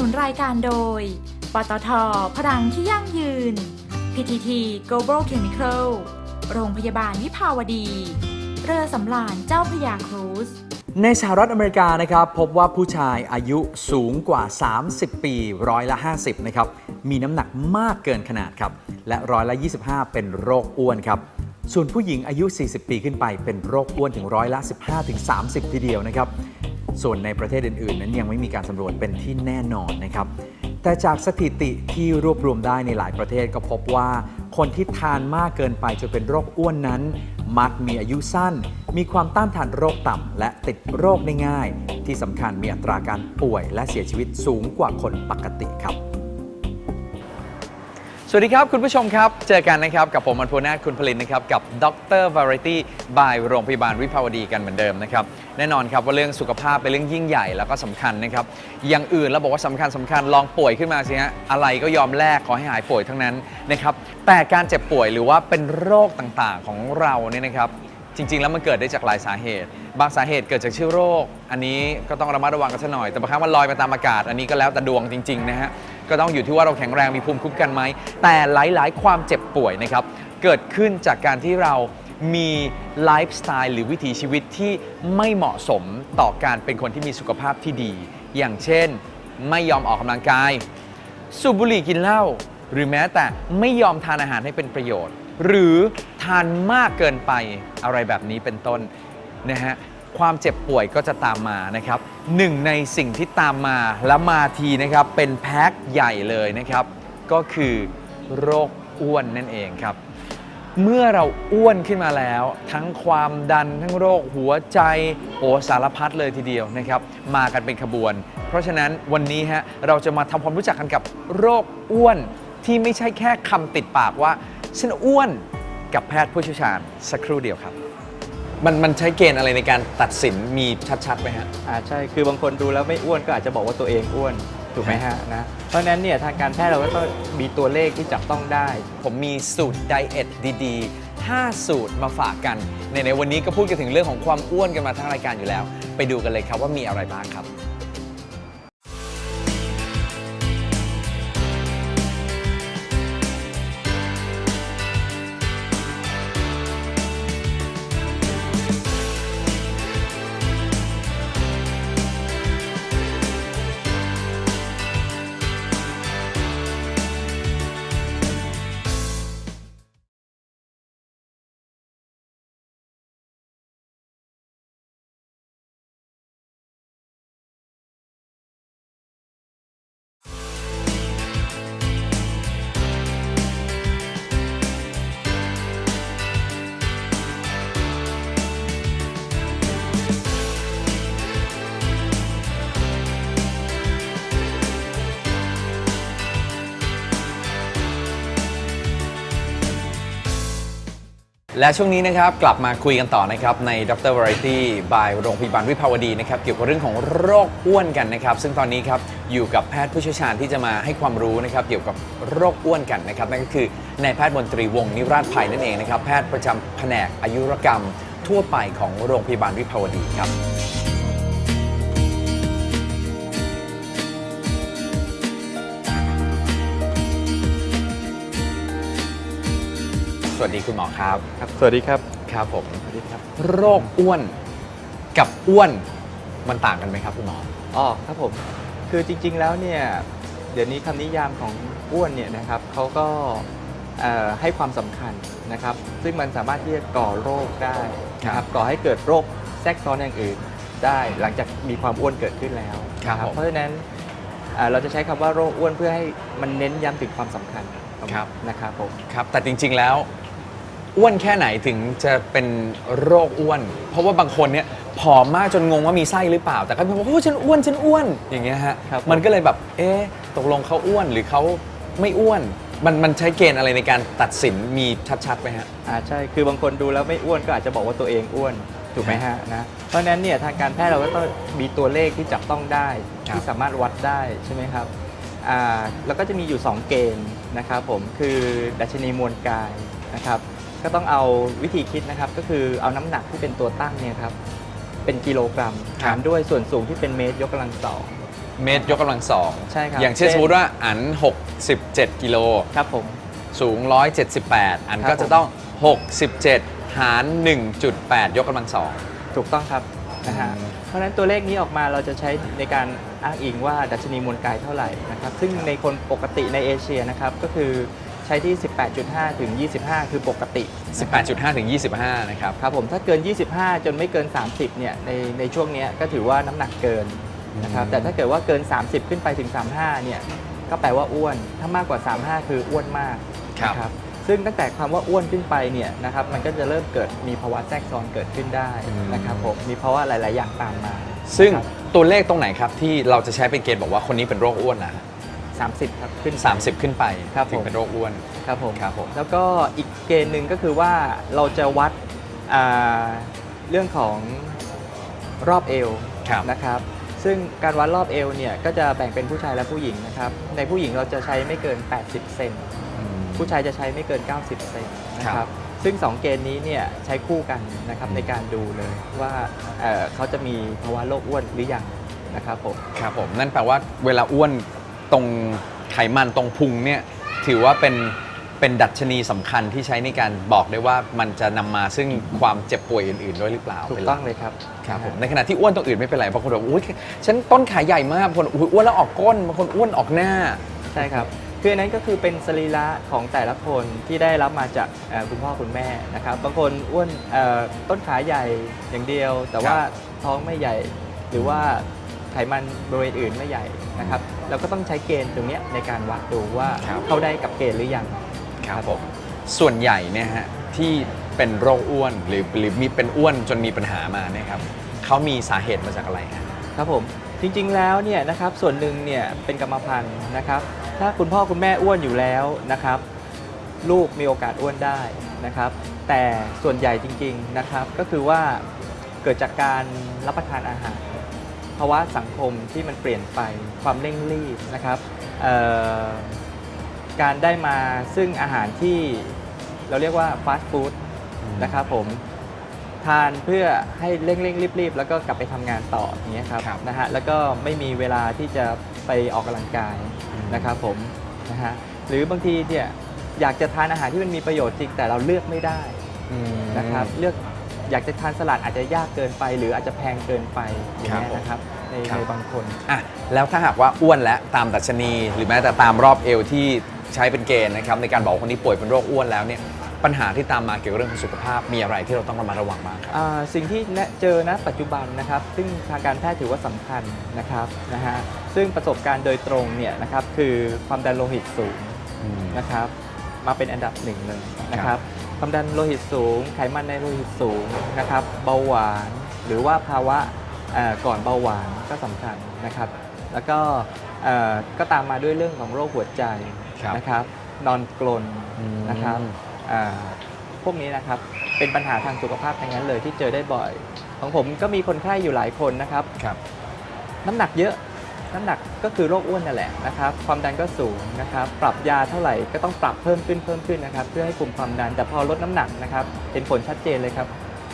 นุนรายการโดย ปตท พลังที่ยั่งยืน PTT Global Chemical โรงพยาบาลวิภาวดี เรือสำราญเจ้าพระยาครูซในสหรัฐอเมริกานะครับ พบว่าผู้ชายอายุสูงกว่า 30 ปีร้อยละ 50 นะครับ มีน้ำหนักมากเกินขนาดครับ และร้อยละ 25 เป็นโรคอ้วนครับ ส่วนผู้หญิงอายุ 40 ปีขึ้นไปเป็นโรคอ้วนถึงร้อยละ 15ถึง30 ทีเดียวนะครับ ส่วนในประเทศอื่นๆ นั้นยังไม่มีการสำรวจเป็นที่แน่นอนนะครับ แต่จากสถิติที่รวบรวมได้ในหลายประเทศก็พบว่า คนที่ทานมากเกินไปจนเป็นโรคอ้วนนั้น มักมีอายุสั้น มีความต้านทานโรคต่ำและติดโรคได้ง่าย ที่สำคัญมีอัตราการป่วยและเสียชีวิตสูงกว่าคนปกติครับ สวัสดีครับ คุณผู้ชมครับ เจอกันนะครับ กับผมมันพูนาคุณผลินนะครับ กับดร Variety by โรงพยาบาลวิภาวดีกันเหมือนเดิมนะครับ แน่นอนครับว่าเรื่องสุขภาพเป็นเรื่องยิ่งใหญ่แล้วก็สำคัญนะครับ อย่างอื่นเราบอกว่าสำคัญสำคัญลองป่วยขึ้นมาสิฮะอะไรก็ยอมแลกขอให้หายป่วยทั้งนั้นนะครับแต่การเจ็บป่วยหรือว่าเป็นโรคต่างๆของเราเนี่ยนะครับจริง ๆ แล้วมันเกิดได้จากหลายสาเหตุ บางสาเหตุเกิดจากเชื้อโรค อันนี้ก็ต้องระมัดระวังกันซะหน่อย แต่บางครั้งมันลอยไปตามอากาศ อันนี้ก็แล้วแต่ดวงจริง ๆ นะฮะ ก็ต้องอยู่ที่ว่าเราแข็งแรงมีภูมิคุ้มกันไหม แต่หลาย ๆ ความเจ็บป่วยนะครับ เกิดขึ้นจากการที่เรามีไลฟ์สไตล์หรือวิถีชีวิตที่ไม่เหมาะสมต่อการเป็นคนที่มีสุขภาพที่ดี อย่างเช่น ไม่ยอมออกกำลังกาย สูบบุหรี่กินเหล้าหรือแม้แต่ไม่ยอมทานอาหารให้เป็นประโยชน์ หรือทานมากเกินไปอะไรแบบนี้เป็นต้นนะฮะ ความเจ็บป่วยก็จะตามมานะครับหนึ่งในสิ่งที่ตามมาและมาทีนะครับเป็นแพ็คใหญ่เลยนะครับ ก็คือโรคอ้วนนั่นเองครับ เมื่อเราอ้วนขึ้นมาแล้ว ทั้งความดันทั้งโรคหัวใจโอสารพัดเลยทีเดียวนะครับ มากันเป็นขบวน เพราะฉะนั้นวันนี้ฮะเราจะมาทำความรู้จักกันกับโรคอ้วนที่ไม่ใช่แค่คำติดปากว่าฉันอ้วนกับแพทย์ผู้เชี่ยวชาญสักครู่เดียวครับ มันมันใช้เกณฑ์อะไรในการตัดสินมีชัดๆไหมฮะ อ่าใช่ คือบางคนดูแล้วไม่อ้วนก็อาจจะบอกว่าตัวเองอ้วน ถูกไหมฮะนะ เพราะฉะนั้นเนี่ยทางการแพทย์เราก็ต้องมีตัวเลขที่จับต้องได้ ผมมีสูตรไดเอทดีๆ 5 สูตรมาฝากกัน ในในวันนี้ก็พูดกันถึงเรื่องของความอ้วนกันมาทั้งรายการอยู่แล้ว ไปดูกันเลยครับว่ามีอะไรบ้างครับ และช่วงนี้นะครับกลับมาคุยกันต่อนะครับในดร Variety by โรงพยาบาลวิภาวดีนะครับเกี่ยวกับเรื่องของโรคอ้วนกันนะครับ ซึ่งตอนนี้ครับอยู่กับแพทย์ผู้เชี่ยวชาญที่จะมาให้ความรู้นะครับเกี่ยวกับโรคอ้วนกันนะครับนั่นก็คือนายแพทย์มนตรีวงศ์นิราชภัยนั่นเองนะครับแพทย์ประจำแผนกอายุรกรรม ทั่วไปของโรงพยาบาลวิภาวดีครับ วัสดีคุณหมอครับครับ สวัสดีครับ ครับผม สวัสดีครับ โรคอ้วนกับอ้วนมันต่างกันไหมครับคุณหมอ อ๋อครับผม คือจริง ๆ แล้วเนี่ย เดี๋ยวนี้คำนิยามของอ้วนเนี่ยนะครับเขาก็เอ่อให้ความสำคัญนะครับ ซึ่งมันสามารถที่จะก่อโรคได้นะคครัรับบก่อให้เกิดโรคแทรกซ้อนอย่างอื่นได้หลังจากมีความอ้วนเกิดขึ้นแล้วครับนะผมเพราะฉะนั้นเอ่อเราจะใช้คำว่าโรคอ้วนเพื่อให้มันเน้นย้ำถึงความสำคัญนะครับผมครับแต่จริงๆแล้ว อ้วนแค่ไหนถึงจะเป็นโรคอ้วน เพราะว่าบางคนเนี่ยผอมมากจนงงว่ามีไส้หรือเปล่า แต่ก็บอกว่าโอ้ฉันอ้วนฉันอ้วนอย่างเงี้ยฮะครับผมมันก็เลยแบบเอ๊ะตกลงเขาอ้วนหรือเขาไม่อ้วน มันมันใช้เกณฑ์อะไรในการตัดสินมีชัดๆไหมฮะ อ่าใช่ คือบางคนดูแล้วไม่อ้วนก็อาจจะบอกว่าตัวเองอ้วน ถูกไหมฮะนะ เพราะฉะนั้นเนี่ยทางการแพทย์เราก็ต้องมีตัวเลขที่จับต้องได้ ครับ ที่สามารถวัดได้ใช่ไหมครับ อ่าแล้วก็จะมีอยู่ 2 เกณฑ์นะครับผม คือดัชนีมวลกายนะครับ ก็ต้องเอาวิธีคิดนะครับ ก็คือเอาน้ำหนักที่เป็นตัวตั้งเนี่ยครับเป็นกิโลกรัมหารด้วยส่วนสูงที่เป็นเมตรยกกำลังสอง เมตรยกกำลังสองใช่ครับ อย่างเช่นเช่นสมมติว่าอัน 67 กิโล ครับผม สูง 178 อันครับก็จะต้อง 67 หาร 1.8 ยกกำลังสอง ถูกต้องครับนะฮะอืม เพราะฉะนั้นตัวเลขนี้ออกมาเราจะใช้ในการอ้างอิงว่าดัชนีมวลกายเท่าไหร่นะครับ ซึ่งในคนปกติในเอเชียนะครับก็คือใช้ที่ 18.5 ถึง 25 คือปกตินะครับ18.5 ถึง 25 นะครับ ครับผมถ้าเกิน 25 จนไม่เกิน 30 เนี่ยในในช่วงเนี้ยก็ถือว่าน้ำหนักเกินนะครับอืมแต่ถ้าเกิดว่าเกิน 30 ขึ้นไปถึง 35 เนี่ยก็แปลว่าอ้วน ถ้ามากกว่า 35 คืออ้วนมากครับ นะซึ่งตั้งแต่คำว่าอ้วนขึ้นไปเนี่ยนะครับมันก็จะเริ่มเกิดมีภาวะแทรกซ้อนเกิดขึ้นได้นะครับผมมีภาวะหลาย ๆ อย่างตามมา ซึ่งนะครับตัวเลขตรงไหนครับที่เราจะใช้เป็นเกณฑ์บอกว่าคนนี้เป็นโรคอ้วนนะ 30 ครับขึ้น 30 ขึ้นไปครับถึงผม เป็นโรคอ้วน ครับผมครับผม แล้วก็อีกเกณฑ์หนึ่งก็คือว่าเราจะวัดอ่าเรื่องของรอบเอวครับ นะครับ ซึ่งการวัดรอบเอวเนี่ยก็จะแบ่งเป็นผู้ชายและผู้หญิงนะครับ ในผู้หญิงเราจะใช้ไม่เกิน 80 เซนผู้ชายจะใช้ไม่เกิน 90 เซนนะคครัรับบ ซึ่ง 2 เกณฑ์นี้เนี่ยใช้คู่กันนะครับในการดูเลยว่าเอ่อเขาจะมีภาวะโรคอ้วนหรือยังนะครับผม ครับผมนั่นแปลว่าเวลาอ้วน ตรงไขมันตรงพุงเนี่ยถือว่าเป็นเป็นดัชนีสำคัญที่ใช้ในการบอกได้ว่ามันจะนำมาซึ่งความเจ็บป่วยอื่นๆด้วยหรือเปล่าถูกเป็นหต้ลัองเลยครับครับผมนะในฮะขณะที่อ้วนตรงอื่นไม่เป็นไรบางคนบอกอุ้ยฉันต้นขาใหญ่มากบางคนอุ้ยอ้วนแล้วออกก้นบางคนอ้วนออกหน้า ใช่ครับคืออันนั้นก็คือเป็นสรีระของแต่ละคนที่ได้รับมาจากเอ่อคุณพ่อคุณแม่นะครับบางคนอ้วนเอ่อต้นขาใหญ่อย่างเดียว แต่ว่าท้องไม่ใหญ่ หรือว่าไขมันบริเวณอื่นไม่ใหญ่ นะครับเราก็ต้องใช้เกณฑ์ตรงเนี้ยในการวัดดูว่าครับเข้าได้กับเกณฑ์หรือยังครับผมส่วนใหญ่เนี่ยฮะที่เป็นโรคอ้วนหรือหรือมีเป็นอ้วนจนมีปัญหามาเนี่ยครับเขามีสาเหตุมาจากอะไรฮะครับผมจริงๆแล้วเนี่ยนะครับส่วนหนึ่งเนี่ยเป็นกรรมพันธุ์นะครับถ้าคุณพ่อคุณแม่อ้วนอยู่แล้วนะครับ ลูกมีโอกาสอ้วนได้นะครับ แต่ส่วนใหญ่จริงๆนะครับก็คือว่าเกิดจากการรับประทานอาหาร ภาวะสังคมที่มันเปลี่ยนไปความเร่งรีบนะครับเอ่อการได้มาซึ่งอาหารที่เราเรียกว่าฟาสต์ฟู้ดนะครับผมทานเพื่อให้เร่งๆรีบๆ แล้วก็กลับไปทำงานต่ออย่างเงี้ยครับครับนะฮะแล้วก็ไม่มีเวลาที่จะไปออกกำลังกายอืมนะครับผมนะฮะหรือบางทีเนี่ยอยากจะทานอาหารที่มันมีประโยชน์จริงแต่เราเลือกไม่ได้นะครับเลือก อยากจะทานสลัดอาจจะยากเกินไป หรืออาจจะแพงเกินไปอย่างเงี้ยนะครับในครับ ในบางคน อะแล้วถ้าหากว่าอ้วนและตามดัชนี หรือแม้แต่ตามรอบเอวที่ใช้เป็นเกณฑ์นะครับในการบอกว่าคนนี้ป่วยเป็นโรคอ้วนแล้วเนี่ยปัญหาที่ตามมาเกี่ยวกับเรื่องของสุขภาพมีอะไรที่เราต้องระมัดระวังบ้างครับ อ่าสิ่งที่ณเจอณปัจจุบันนะครับ ซึ่งทางการแพทย์ถือว่าสำคัญนะครับนะฮะซึ่งประสบการณ์โดยตรงเนี่ยนะครับคือความดันโลหิตสูงนะครับ มาเป็นอันดับหนึ่งเลยนะครับ ความดันโลหิตสูง ไขมันในโลหิตสูงนะครับ เบาหวาน หรือว่าภาวะเอ่อก่อนเบาหวานก็สำคัญนะครับ แล้วก็เอ่อก็ตามมาด้วยเรื่องของโรคหัวใจครับนะครับ นอนกลนนะครับอ่าพวกนี้นะครับเป็นปัญหาทางสุขภาพทั้งนั้นเลยที่เจอได้บ่อย ของผมก็มีคนไข้อยู่หลายคนนะครับครับน้ำหนักเยอะ น้ำหนักก็คือโรคอ้วนนั่นแหละนะครับ ความดันก็สูงนะครับ ปรับยาเท่าไหร่ก็ต้องปรับเพิ่มขึ้นเพิ่มขึ้นนะครับ เพื่อให้คุมความดันแต่พอลดน้ำหนักนะครับเห็นผลชัดเจนเลยครับ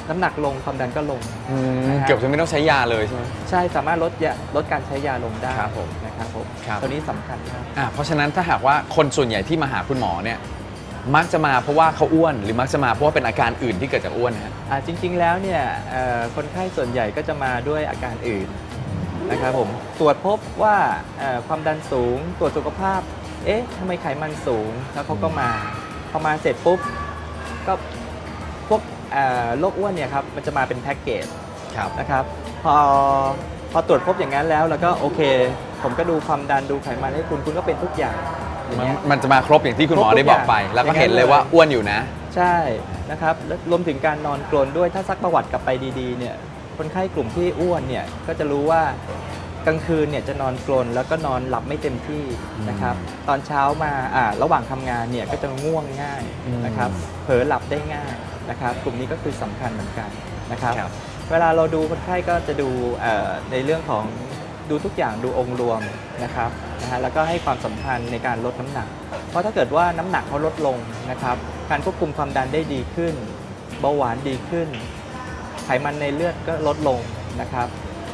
น้ำหนักลงความดันก็ลง อืมนะฮะเกือบจะไม่ต้องใช้ยาเลยใช่ไหม ใช่สามารถลดยาลดการใช้ยาลงได้ครับผมนะครับผมครับ ตัวนี้สำคัญมากอะเพราะฉะนั้นถ้าหากว่าคนส่วนใหญ่ที่มาหาคุณหมอเนี่ยมักจะมาเพราะว่าเขาอ้วน หรือมักจะมาเพราะว่าเป็นอาการอื่นที่เกิดจากอ้วนนะฮะ อ่าจริงๆแล้วเนี่ยเอ่อคนไข้ส่วนใหญ่ก็จะมาด้วยอาการอื่น นะครับผมตรวจพบว่าเอ่อความดันสูง ตรวจสุขภาพ เอ๊ะทำไมไขมันสูง แล้วเขาก็มาพอมาเสร็จปุ๊บก็พวกเอ่อโรคอ้วนเนี่ยครับมันจะมาเป็นแพ็กเกจครับนะครับพอพอตรวจพบอย่างนั้นแล้วแล้วก็โอเค ผมก็ดูความดันดูไขมันให้คุณคุณก็เป็นทุกอย่างอย่างมันเงี้ยมันจะมาครบอย่างที่คุณหมอครบทุกได้บอกไปอย่างแล้วก็อย่างนั้นเห็นเลยว่าเลยอ้วนอยู่นะ ใช่นะครับและรวมถึงการนอนกรนด้วยถ้าซักประวัติกลับไปดีๆเนี่ย คนไข้กลุ่มที่อ้วนเนี่ยก็จะรู้ว่ากลางคืนเนี่ยจะนอนกรนแล้วก็นอนหลับไม่เต็มที่นะครับ ตอนเช้ามาอ่าระหว่างทำงานเนี่ยก็จะง่วงง่ายนะครับ เผลอหลับได้ง่ายนะครับ กลุ่มนี้ก็คือสำคัญเหมือนกันนะครับครับ เวลาเราดูคนไข้ก็จะดูเอ่อในเรื่องของดูทุกอย่างดูองค์รวมนะครับนะฮะแล้วก็ให้ความสำคัญในการลดน้ำหนัก เพราะถ้าเกิดว่าน้ำหนักเขาลดลงนะครับ การควบคุมความดันได้ดีขึ้นเบาหวานดีขึ้น ไขมันในเลือดก็ลดลงนะครับ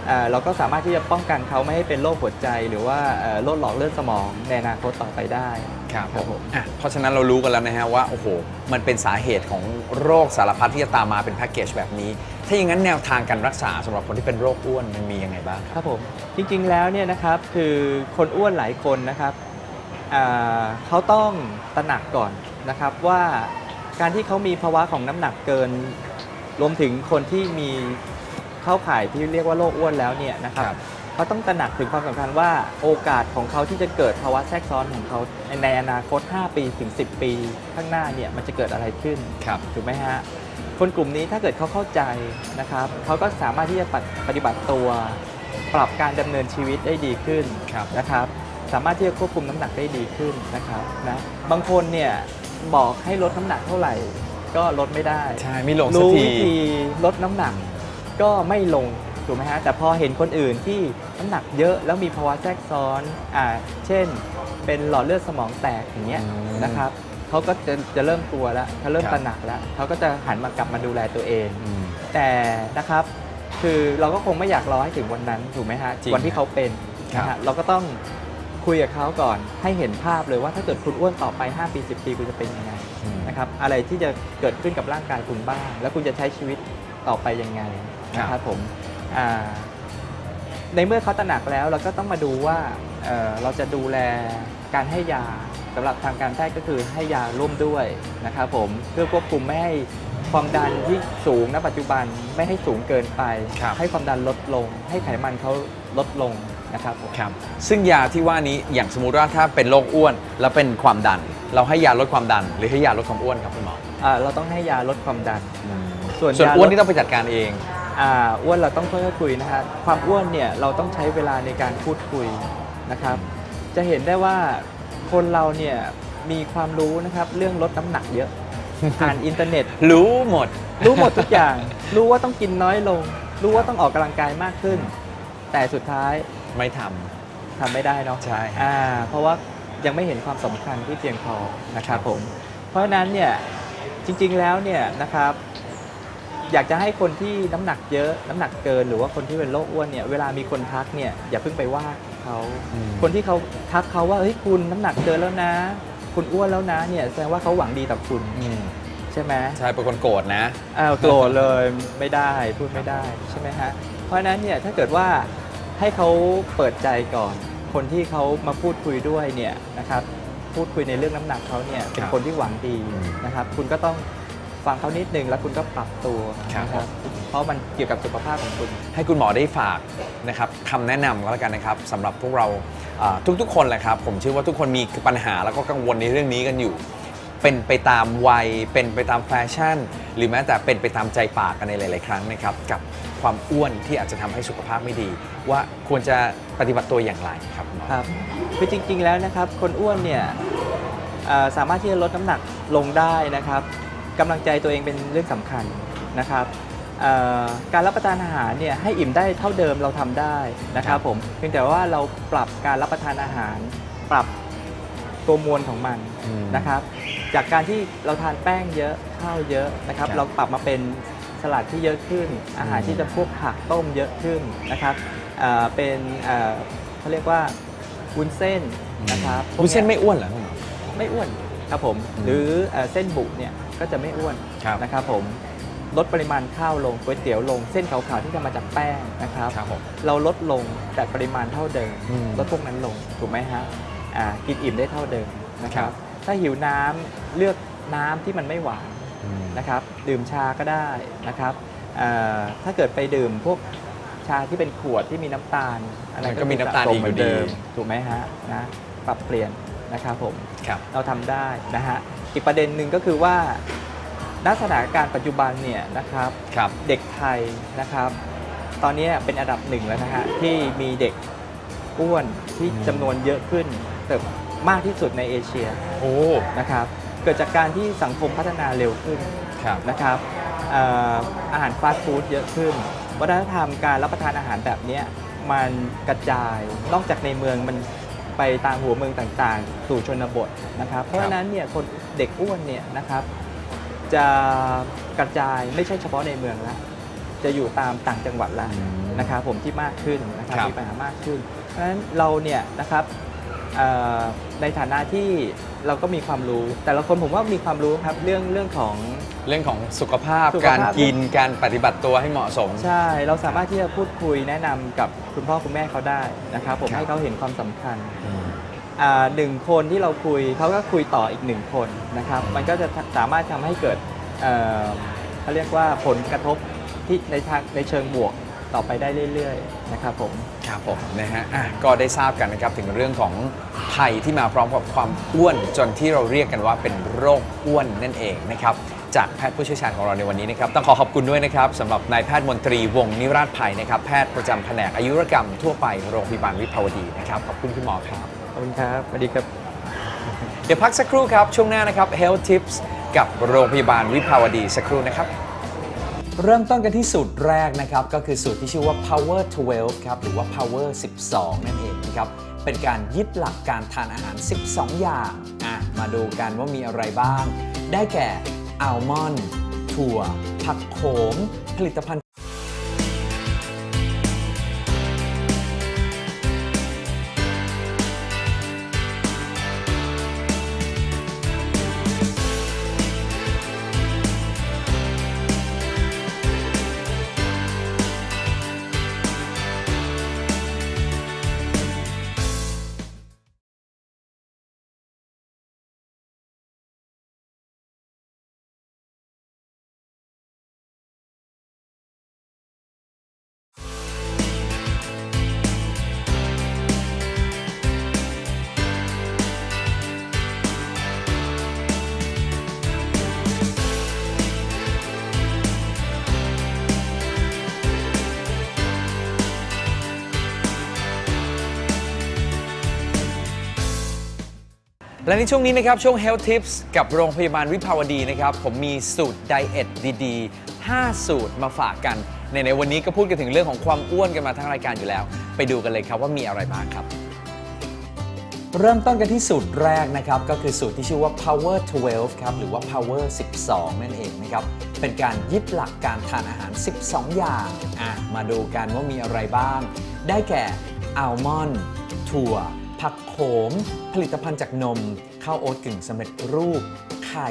เอ่อเราก็สามารถที่จะป้องกันเขาไม่ให้เป็นโรคหัวใจ หรือว่าเอ่อโรคหลอดเลือดสมองในอนาคตต่อไปได้ครับครับผมอะเพราะฉะนั้นเรารู้กันแล้วนะฮะว่าโอ้โหมันเป็นสาเหตุของโรคสารพัดที่จะตามมาเป็นแพ็กเกจแบบนี้ ถ้าอย่างนั้นแนวทางการรักษาสำหรับคนที่เป็นโรคอ้วนมันมียังไงบ้างครับครับผมจริงๆแล้วเนี่ยนะครับคือคนอ้วนหลายคนนะครับอ่าเขาต้องตระหนักก่อนนะครับว่าการที่เขามีภาวะของน้ำหนักเกิน รวมถึงคนที่มีเข้าข่ายที่เรียกว่าโรคอ้วนแล้วเนี่ยนะครับครับ เขาต้องตระหนักถึงความสำคัญว่าโอกาสของเขาที่จะเกิดภาวะแทรกซ้อนของเขาในอนาคต 5 ปีถึง 10 ปี ข้างหน้าเนี่ยมันจะเกิดอะไรขึ้น ครับ ถูกไหมฮะ คนกลุ่มนี้ถ้าเกิดเขาเข้าใจนะครับ เขาก็สามารถที่จะปฏิบัติตัว ปรับการดำเนินชีวิตได้ดีขึ้นครับ นะครับ สามารถที่จะควบคุมน้ำหนักได้ดีขึ้นนะครับนะ บางคนเนี่ยบอกให้ลดน้ำหนักเท่าไหร่ ก็ลดไม่ได้ใช่ไม่ลงสักรู้ที วิธีลดน้ำหนักก็ไม่ลงถูกไหมฮะแต่พอเห็นคนอื่นที่น้ำหนักเยอะแล้วมีภาวะแทรกซ้อนอ่าเช่น เป็นหลอดเลือดสมองแตกอย่างเงี้ยอืมนะครับเขาก็จะจะเริ่มกลัวแล้วเขาเริ่มครับ ตระหนักแล้วเขาก็จะหันมากลับมาดูแลตัวเอง อืม แต่นะครับคือเราก็คงไม่อยากรอให้ถึงวันนั้นถูกไหมฮะจริงวันที่เขาเป็นครับนะฮะเราก็ต้อง คุยกับเขาก่อนให้เห็นภาพเลยว่าถ้าเกิดคุณอ้วนต่อไป 5 ปี 10 ปีคุณจะเป็นยังไงอืม นะครับอะไรที่จะเกิดขึ้นกับร่างกายคุณบ้าง แล้วคุณจะใช้ชีวิตต่อไปยังไงนะคครัรับบผมอ่าในเมื่อเขาตระหนักแล้วเราก็ต้องมาดูว่าเอ่อเราจะดูแลการให้ยาสำหรับทางการแพทย์ก็คือให้ยาร่วมด้วยนะครับผมเพื่อควบคุมไม่ให้ความดันที่สูงณปัจจุบันไม่ให้สูงเกินไป ครับ ให้ความดันลดลง ให้ไขมันเขาลดลง นะครับผม ครับ ซึ่งยาที่ว่านี้อย่างสมมุติว่าถ้าเป็นโรคอ้วน แล้วเป็นความดัน เราให้ยาลดความดัน หรือให้ยาลดความอ้วนครับคุณหมออ่าเราต้องให้ยาลดความดัน ส่วนส่วนยาอ้วนลดที่ต้องไปจัดการเอง อ่าอ้วนเราต้องค่อยๆคุยนะฮะความอ้วนเนี่ยเราต้องใช้เวลาในการพูดคุยนะครับ จะเห็นได้ว่าคนเราเนี่ยมีความรู้นะครับเรื่องลดน้ำหนักเยอะ อ่านอินเทอร์เน็ต รู้หมด รู้หมดทุกอย่าง รู้ว่าต้องกินน้อยลง รู้ว่าต้องออกกำลังกายมากขึ้น แต่สุดท้าย ไม่ททำไม่ได้เนาะำใช่อ่าเพราะว่ายังไม่เห็นความสำคัญที่เพียงพอนะครับผม เพราะฉะนั้นเนี่ยจริงๆแล้วเนี่ยนะครับ อยากจะให้คนที่น้ำหนักเยอะน้ำหนักเกิน หรือว่าคนที่เป็นโรคอ้วนเนี่ยเวลามีคนทักเนี่ยอย่าเพิ่งไปว่าเขาอืม คนที่เขาทักเขาว่าเฮ้ยคุณน้ำหนักเกินแล้วนะ คุณอ้วนแล้วนะเนี่ยแสดงว่าเขาหวังดีต่อคุณอืมใช่ไหม ใช่เป็นคนโกรธนะ อ้าวโกรธเลยไม่ได้พูดไม่ได้ใช่ไหมฮะเพราะฉะนั้นเนี่ยถ้าเกิดว่า ให้เขาเปิดใจก่อน คนที่เขามาพูดคุยด้วยเนี่ยนะครับพูดคุยในเรื่องน้ำหนักเขาเนี่ยเป็นครับคนที่หวังดีอืมนะครับ คุณก็ต้องฟังเขานิดนึงแล้วคุณก็ปรับตัวครับนะครับเพราะมันเกี่ยวกับสุขภาพของคุณ ให้คุณหมอได้ฝากนะครับคำแนะนำก็แล้วกันนะครับสำหรับพวกเราอ่าทุกๆ คนแหละครับ ผมเชื่อว่าทุกคนมีปัญหาแล้วก็กังวลในเรื่องนี้กันอยู่ เป็นไปตามวัย เป็นไปตามแฟชั่น หรือแม้แต่เป็นไปตามใจปากกันในหลาย ๆ ครั้งนะครับ กับความอ้วนที่อาจจะทำให้สุขภาพไม่ดี ว่าควรจะปฏิบัติตัวอย่างไรครับคุณหมอ ครับคือจริงๆแล้วนะครับ คนอ้วนเนี่ยเอ่อสามารถที่จะลดน้ำหนักลงได้นะครับกำลังใจตัวเองเป็นเรื่องสำคัญนะครับเอ่อการรับประทานอาหารเนี่ยให้อิ่มได้เท่าเดิมเราทำได้นะคครัรับบผมเพียงแต่ว่าเราปรับการรับประทานอาหาร ปรับตัวมวลของมันอืม นะครับ จากการที่เราทานแป้งเยอะข้าวเยอะนะครับ ครับ เราปรับมาเป็นสลัดที่เยอะขึ้น อาหารอืมที่จะพวกผักต้มเยอะขึ้นนะครับเอ่อเป็นเอ่อเขาเรียกว่าวุ้นเส้นนะครับวุ้นเส้นพวกไม่อ้วนเหรอคุณหมอ ไม่อ้วนครับผม อืมหรือเอ่อเส้นบุเนี่ยก็จะไม่อ้วนครับ นะครับผมลดปริมาณข้าวลงก๋วยเตี๋ยวลงเส้นขาวๆที่จะมาจากแป้งนะครับ ครับผม เราลดลงแต่ปริมาณเท่าเดิม อืมลดพวกนั้นลงถูกไหมฮะอ่ากินอิ่มได้เท่าเดิมนะคครัรับบ ถ้าหิวน้ำเลือกน้ำที่มันไม่หวานอืม นะครับ ดื่มชาก็ได้นะครับอ่าถ้าเกิดไปดื่มพวกชาที่เป็นขวดที่มีน้ำตาลอะไรมันก็มีน้ำตาลสะสอีกเหอมืยู่นเดิดีมถูกไหมฮะนะปรับเปลี่ยนนะครับผม ครับ เราทำได้นะฮะ อีกประเด็นหนึ่งก็คือว่าณสถานการณ์ปัจจุบันเนี่ยนะครับ ครับ เด็กไทยนะครับ ตอนนี้เป็นอันดับหนึ่งแล้วนะฮะที่มีเด็กอ้วนที่อืมจำนวนเยอะขึ้นเติบ มากที่สุดในเอเชียโอ้นะครับเกิดจากการที่สังคมพัฒนาเร็วขึ้นครับนะครับเอ่ออาหารฟาสต์ฟู้ดเยอะขึ้น วัฒนธรรมการรับประทานอาหารแบบเนี้ยมันกระจาย นอกจากในเมืองมันไปตามหัวเมืองต่างๆ สู่ชนบทนะครับ เพราะฉะนั้นเนี่ยคนเด็กอ้วนเนี่ยนะครับจะกระจายไม่ใช่เฉพาะในเมืองละจะอยู่ตามต่างจังหวัดละอืมนะครับผมที่มากขึ้นนะครับครับมีปัญหามากขึ้น เพราะฉะนั้นเราเนี่ยนะครับเอ่อ ในฐานะที่เราก็มีความรู้ แต่ละคนผมว่ามีความรู้ครับเรื่องเรื่องของ เรื่องของสุขภาพสุขภาพ การกินการปฏิบัติตัวให้เหมาะสม ใช่ เราสามารถที่จะพูดคุยแนะนำกับคุณพ่อคุณแม่เขาได้นะครับผมครับ ให้เขาเห็นความสำคัญอ่าหนึ่งคนที่เราคุยเขาก็คุยต่ออีกหนึ่งคนนะครับ มันก็จะสามารถทำให้เกิดเอ่อเขาเรียกว่าผลกระทบที่ในทางในเชิงบวก ต่อไปได้เรื่อยๆนะครับผม ครับผมนะฮะอะก็ได้ทราบกันนะครับถึงเรื่องของภัยที่มาพร้อมกับความอ้วนจนที่เราเรียกกันว่าเป็นโรคอ้วนนั่นเองนะครับจากแพทย์ผู้เชี่ยวชาญของเราในวันนี้นะครับต้องขอขอบคุณด้วยนะครับสำหรับนายแพทย์มนตรีวงศ์นิราชภัยนะครับแพทย์ประจำแผนกอายุรกรรมทั่วไปโรงพยาบาลวิภาวดีนะครับขอบคุณคุณหมอครับขอบคุณครับสวัสดีครับ เดี๋ยวพักสักครู่ครับช่วงหน้านะครับ Health Tips กับโรงพยาบาลวิภาวดีสักครู่นะครับ เริ่มต้นกันที่สูตรแรกนะครับ ก็คือสูตรที่ชื่อว่า Power 12 ครับ หรือว่า Power 12 นั่นเองนะครับ เป็นการยึดหลักการทานอาหาร 12 อย่าง อะ มาดูกันว่ามีอะไรบ้าง ได้แก่อัลมอนด์ถั่ว ผักโขม ผลิตภัณฑ์ และในช่วงนี้นะครับ ช่วง Health Tips กับโรงพยาบาลวิภาวดีนะครับ ผมมีสูตรไดเอทดีๆ 5 สูตรมาฝากกัน ในในวันนี้ก็พูดกันถึงเรื่องของความอ้วนกันมาทั้งรายการอยู่แล้ว ไปดูกันเลยครับว่ามีอะไรบ้างครับ เริ่มต้นกันที่สูตรแรกนะครับ ก็คือสูตรที่ชื่อว่า Power 12 ครับ หรือว่า Power 12 นั่นเองนะครับ เป็นการยึดหลักการทานอาหาร 12 อย่างอะมาดูกันว่ามีอะไรบ้าง ได้แก่อัลมอนด์ถั่ว ผักโขม ผลิตภัณฑ์จากนม ข้าวโอ๊ตกึ่งสำเร็จรูป ไข่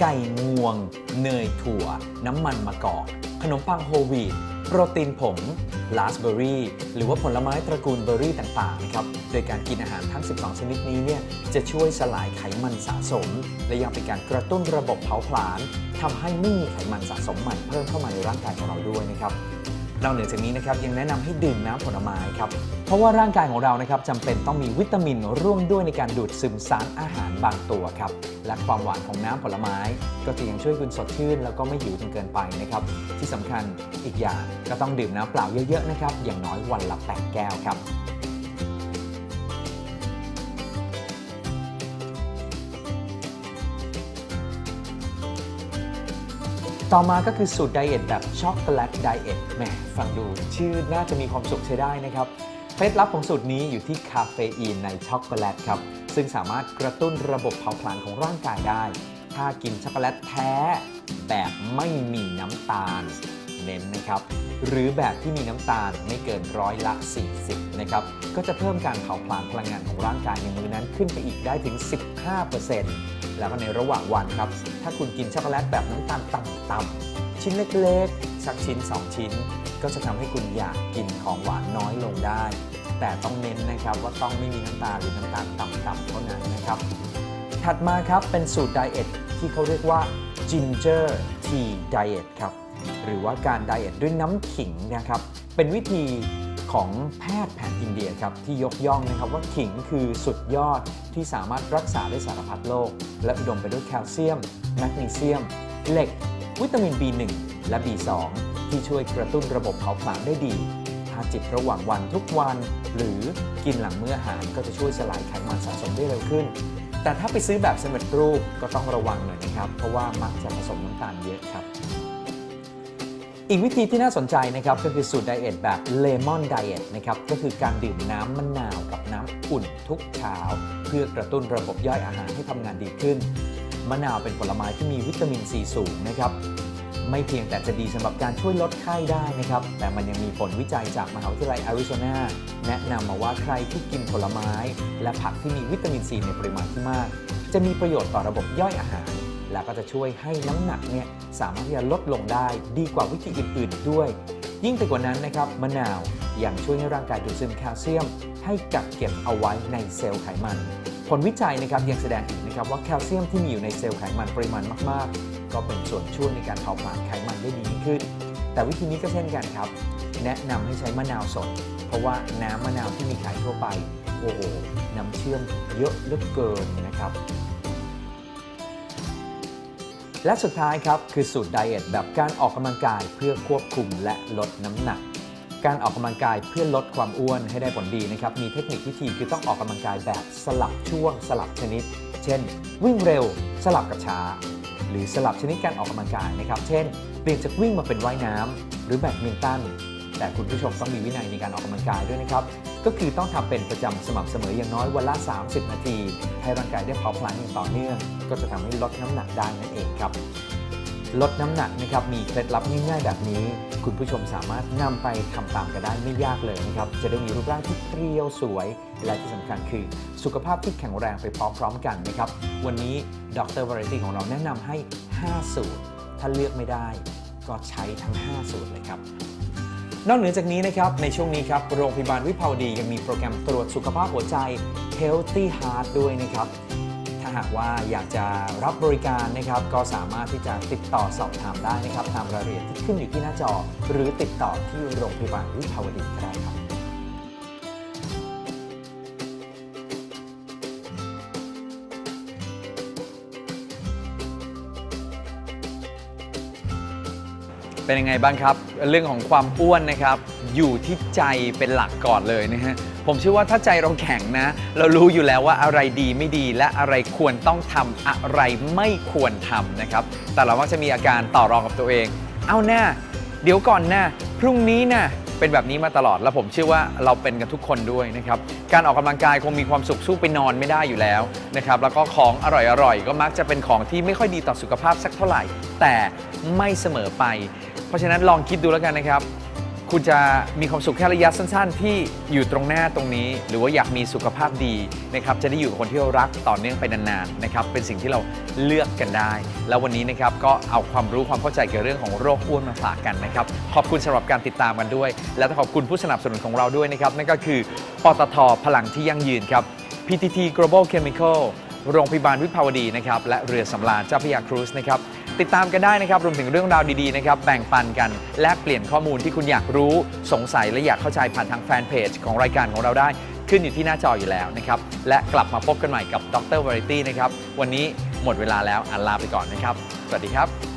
ไก่งวง เนยถั่ว น้ำมันมะกอก ขนมปังโฮลวีตโปรตีนผงลาสเบอร์รี่หรือว่าผลไม้ตระกูลเบอร์รี่ต่างๆนะครับ โดยการกินอาหารทั้ง 12 ชนิดนี้เนี่ยจะช่วยสลายไขมันสะสม และยังเป็นการกระตุ้นระบบเผาผลาญทำให้ไม่มีไขมันสะสมใหม่เพิ่มเข้ามาในร่างกายของเราด้วยนะครับ นอกเหนือจากนี้นะครับยังแนะนำให้ดื่มน้ำผลไม้ครับ เพราะว่าร่างกายของเรานะครับจำเป็นต้องมีวิตามินร่วมด้วยในการดูดซึมสารอาหารบางตัวครับ และความหวานของน้ำผลไม้ ก็จะยังช่วยคุณสดชื่น แล้วก็ไม่หิวจนเกินไปนะครับ ที่สำคัญอีกอย่างก็ต้องดื่มน้ำเปล่าเยอะๆนะครับอย่างน้อยวันละ 8 แก้วครับ ต่อมาก็คือสูตรไดเอทแบบช็อกโกแลตไดเอทแหมฟังดูชื่อน่าจะมีความสุขใช้ได้นะครับ เคล็ดลับของสูตรนี้อยู่ที่คาเฟอีนในช็อกโกแลตครับ ซึ่งสามารถกระตุ้นระบบเผาผลาญของร่างกายได้ ถ้ากินช็อกโกแลตแท้แบบไม่มีน้ำตาล เน้นนะครับ หรือแบบที่มีน้ำตาลไม่เกินร้อยละ 40 นะครับ ก็จะเพิ่มการเผาผลาญพลังงานของร่างกายในมือนั้นขึ้นไปอีกได้ถึง 15%แล้วก็ในระหว่างวันครับ ถ้าคุณกินช็อกโกแลตแบบน้ำตาลต่ำๆชิ้นเล็กๆ สักชิ้น 2 ชิ้น ก็จะทำให้คุณอยากกินของหวานน้อยลงได้ แต่ต้องเน้นนะครับว่าต้องไม่มีน้ำตาลหรือน้ำตาลต่ำๆเท่านั้นนะครับ ถัดมาครับเป็นสูตรไดเอทที่เขาเรียกว่า ginger tea diet ครับ หรือว่าการไดเอทด้วยน้ำขิงนะครับ เป็นวิธีของแพทย์แผนอินเดียครับที่ยกย่องนะครับว่าขิงคือสุดยอดที่สามารถรักษาได้สารพัดโรคและอุดมไปด้วยแคลเซียม แมกนีเซียม เหล็ก วิตามิน B1 และ B2 ที่ช่วยกระตุ้นระบบเผาผลาญได้ดี ถ้าจิบระหว่างวันทุกวัน หรือกินหลังมื้ออาหารก็จะช่วยสลายไขมันสะสมได้เร็วขึ้น แต่ถ้าไปซื้อแบบสำเร็จรูปก็ต้องระวังหน่อยนะครับ เพราะว่ามักจะผสมน้ำตาลเยอะครับ อีกวิธีที่น่าสนใจนะครับก็คือสูตรไดเอทแบบเลมอนไดเอทนะครับก็คือการดื่มน้ำมะนาวกับน้ำอุ่นทุกเช้า เพื่อกระตุ้นระบบย่อยอาหารให้ทำงานดีขึ้น มะนาวเป็นผลไม้ที่มีวิตามินซีสูงนะครับไม่เพียงแต่จะดีสำหรับการช่วยลดไข้ได้นะครับ แต่มันยังมีผลวิจัยจากมหาวิทยาลัยอาริโซนาแนะนำมาว่าใครที่กินผลไม้ และผักที่มีวิตามินซีในปริมาณที่มาก จะมีประโยชน์ต่อระบบย่อยอาหาร และก็จะช่วยให้น้ำหนักเนี่ยสามารถที่จะลดลงได้ดีกว่าวิธีอื่น ๆ ด้วย ยิ่งไปกว่านั้นนะครับมะนาวยังช่วยให้ร่างกายดูดซึมแคลเซียม ให้กักเก็บเอาไว้ในเซลล์ไขมัน ผลวิจัยนะครับยังแสดงอีกนะครับว่าแคลเซียมที่มีอยู่ในเซลล์ไขมันปริมาณมาก ๆ ก็เป็นส่วนช่วยในการเผาผลาญไขมันได้ดียิ่งขึ้น แต่วิธีนี้ก็เช่นกันครับ แนะนำให้ใช้มะนาวสด เพราะว่าน้ำมะนาวที่มีขายทั่วไปโอ้โหน้ำเชื่อมเยอะเหลือเกินนะครับ และสุดท้ายครับคือสูตรไดเอทแบบการออกกำลังกายเพื่อควบคุมและลดน้ำหนัก การออกกำลังกายเพื่อลดความอ้วนให้ได้ผลดีนะครับมีเทคนิควิธีคือต้องออกกำลังกายแบบสลับช่วงสลับชนิด เช่น วิ่งเร็ว สลับกับช้า หรือสลับชนิดการออกกำลังกายนะครับ เช่น เปลี่ยนจากวิ่งมาเป็นว่ายน้ำหรือแบดมินตันแต่คุณผู้ชมต้องมีวินัยในการออกกำลังกายด้วยนะครับ ก็คือต้องทำเป็นประจำสม่ำเสมออย่างน้อยวันละ 30 นาที ให้ร่างกายได้เผาผลาญอย่างต่อเนื่อง ก็จะทำให้ลดน้ำหนักได้นั่นเองครับ ลดน้ำหนักนะครับมีเคล็ดลับง่ายๆแบบนี้ คุณผู้ชมสามารถนำไปทำตามกันได้ไม่ยากเลยนะครับจะได้มีรูปร่างที่เรียวสวย และที่สำคัญคือ สุขภาพที่แข็งแรงไปพร้อมๆกันนะครับวันนี้ดรวาไรตี้ของเราแนะนำให้ 5 สูตร ถ้าเลือกไม่ได้ ก็ใช้ทั้ง 5 สูตรเลยครับ นอกเหนือจากนี้นะครับในช่วงนี้ครับโรงพยาบาลวิภาวดียังมีโปรแกรมตรวจสุขภาพหัวใจ Healthy Heart ด้วยนะครับถ้าหากว่าอยากจะรับบริการนะครับ ก็สามารถที่จะติดต่อสอบถามได้นะครับ ตามรายละเอียดที่ขึ้นอยู่ที่หน้าจอ หรือติดต่อที่โรงพยาบาลวิภาวดีก็ได้ครับ เป็นยังไงบ้างครับ เรื่องของความอ้วนนะครับ อยู่ที่ใจเป็นหลักก่อนเลยนะฮะผมเชื่อว่าถ้าใจเราแข็งนะ เรารู้อยู่แล้วว่าอะไรดีไม่ดีและอะไรควรต้องทำอะไรไม่ควรทำนะครับ แต่เรามักจะมีอาการต่อรองกับตัวเอง เอาหน้าเดี๋ยวก่อนนะพรุ่งนี้นะเป็นแบบนี้มาตลอด แล้วผมเชื่อว่าเราเป็นกันทุกคนด้วยนะครับ การออกกำลังกายคงมีความสุขสู้ไปนอนไม่ได้อยู่แล้วนะครับ แล้วก็ของอร่อยๆ ก็มักจะเป็นของที่ไม่ค่อยดีต่อสุขภาพสักเท่าไหร่ แต่ไม่เสมอไป ราะฉะนั้นลองคิดดูแล้วกันนะครับ คุณจะมีความสุขแค่ระยะสั้น ๆ ที่อยู่ตรงหน้าตรงนี้ หรือว่าอยากมีสุขภาพดีนะครับจะได้อยู่กับคนที่เรารักต่อเนื่องไปนานๆนะครับเป็นสิ่งที่เราเลือกกันได้ แล้ววันนี้นะครับก็เอาความรู้ความเข้าใจเกี่ยวกับเรื่องของโรคอ้วนมาฝากกันนะครับขอบคุณสำหรับการติดตามกันด้วย และต้องขอบคุณผู้สนับสนุนของเราด้วยนะครับนั่นก็คือปตทพลังที่ยั่งยืนครับ PTT Global Chemical โรงพยาบาลวิภาวดีนะครับและเรือสำราญเจ้าพระยาครูซนะครับ ติดตามกันได้นะครับรวมถึงเรื่องราวดีๆนะครับแบ่งปันกันแลกเปลี่ยนข้อมูลที่คุณอยากรู้สงสัยและอยากเข้าใจผ่านทางแฟนเพจของรายการของเราได้ ขึ้นอยู่ที่หน้าจออยู่แล้วนะครับและกลับมาพบกันใหม่กับดรวาริตี้นะครับวันนี้หมดเวลาแล้วอันลาไปก่อนนะครับ สวัสดีครับ